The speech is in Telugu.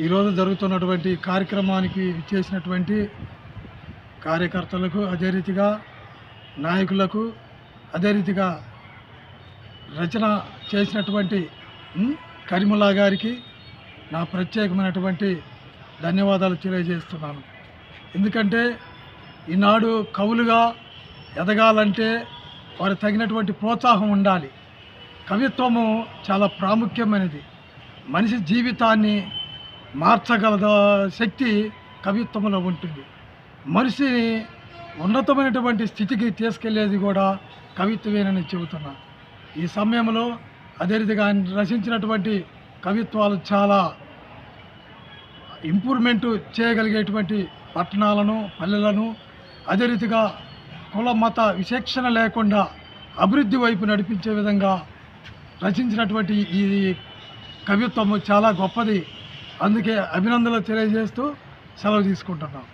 ఈరోజు జరుగుతున్నటువంటి కార్యక్రమానికి చేసినటువంటి కార్యకర్తలకు అదే రీతిగా నాయకులకు అదే రీతిగా రచన చేసినటువంటి కరిముల్లా గారికి నా ప్రత్యేకమైనటువంటి ధన్యవాదాలు తెలియజేస్తున్నాను. ఎందుకంటే ఈనాడు కవులుగా ఎదగాలంటే వారు తగినటువంటి ప్రోత్సాహం ఉండాలి. కవిత్వము చాలా ప్రాముఖ్యమైనది. మనిషి జీవితాన్ని మార్చగల శక్తి కవిత్వంలో ఉంటుంది. మనిషిని ఉన్నతమైనటువంటి స్థితికి తీసుకెళ్ళేది కూడా కవిత్వమేనని చెబుతున్నా. ఈ సమయంలో అదే రీతిగా ఆయన రచించినటువంటి కవిత్వాలు చాలా ఇంప్రూవ్మెంట్ చేయగలిగేటువంటి పట్టణాలను పల్లెలను అదే రీతిగా కుల మత విచక్షణ లేకుండా అభివృద్ధి వైపు నడిపించే విధంగా రచించినటువంటి ఈ కవిత్వము చాలా గొప్పది. అందుకే అభినందనలు తెలియజేస్తూ సెలవు తీసుకుంటున్నాం.